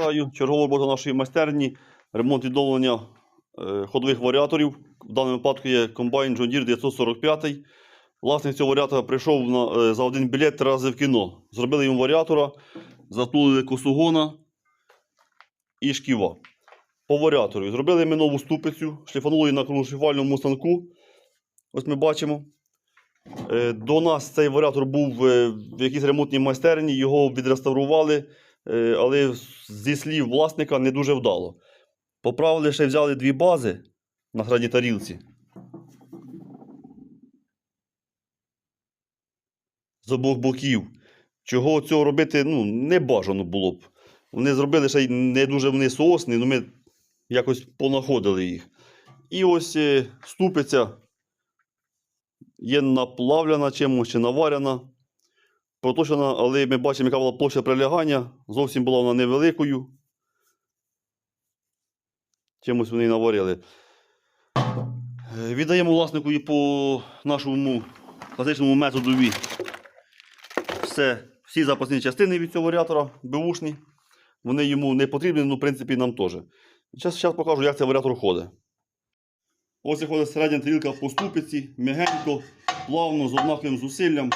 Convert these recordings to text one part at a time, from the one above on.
Вітаю. Чергова робота нашої майстерні. Ремонт відновлення е, ходових варіаторів. В даному випадку є комбайн John Deere 945. Власник цього варіатора прийшов на, е, за один білет три рази в кіно. Зробили йому варіатора, затулили косугона і шківа. По варіатору. Зробили ми нову ступицю, шліфанули на кругошліфувальному станку. Ось ми бачимо. Е, До нас цей варіатор був в якійсь ремонтній майстерні, його відреставрували, але зі слів власника не дуже вдало. Поправили, ще взяли дві бази на граній тарілці. З обох боків. Чого цього робити ну, не бажано було б. Вони зробили ще й не дуже вони соосні, але ми якось понаходили їх. І ось е, ступиця є наплавлена чимось чи наварена. Проточена, але ми бачимо, яка була площа прилягання. Зовсім була вона невеликою. Чимось вони наварили. Е, Віддаємо власнику і по нашому класичному методові все, всі запасні частини від цього варіатора, беушні. Вони йому не потрібні, ну, в принципі, нам теж. Зараз, покажу, як цей варіатор ходить. Ось ходить середня тарілка по ступиці, м'ягенько, плавно, з однаковим зусиллям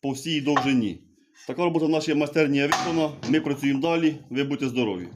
по всій довжині. Така робота в нашій майстерні виконана. Ми працюємо далі. Ви будьте здорові!